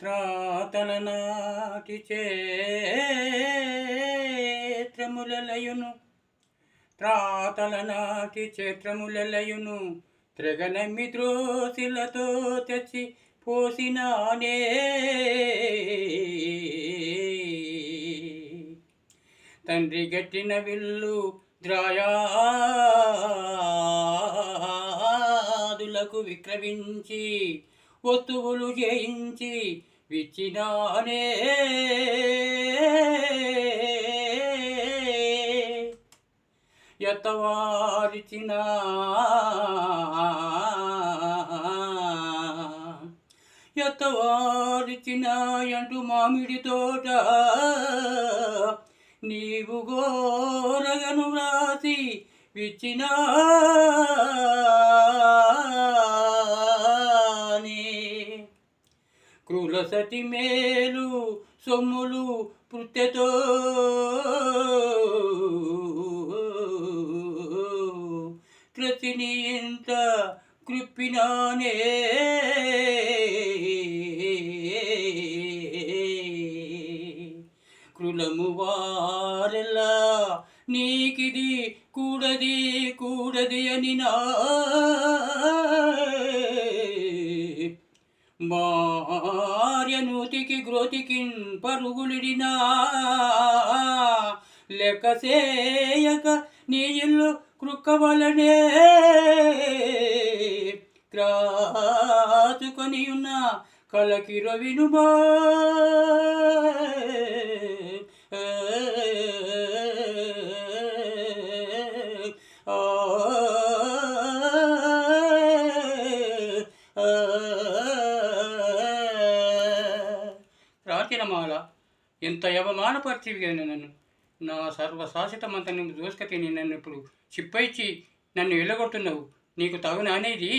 త్రాతల నాటి చేత్రములలయును. త్రాతల నాటి చేత్రములలయును త్రెగనమ్మి ద్రోసిలతో తెచ్చి పోసినానే. తండ్రి గట్టిన విల్లు ద్రాయాదులకు విక్రమించి వస్తువులు చేయించి విచ్చినానే ఎత్తవారిచిన ఎత్తవారిచిన ఎంటు మామిడి తోట నీవు గోరగను వ్రాసి విచ్చినా క్రులసతి మేలు సొమ్ములు పృత్యతో త్రతిని ఇంత కృప్పినానే. కృలము వారెల్లా నీకిది కూడది కూడది అని నా భార్యనూతికి గ్రోతికిన్ పరుగులిడినా లెక్కసేయక నీ ఇల్లు కృక్కవలనే క్రాచుకొని ఉన్న రవిను బా ప్రాచీనమాల ఎంత యవమానపరిచివి అని నన్ను. నా సర్వశాసితమంతా నువ్వు దోసుక తిని నన్ను ఇప్పుడు చిప్పైచ్చి నన్ను వెళ్ళగొడుతున్నావు నీకు తగున అనేది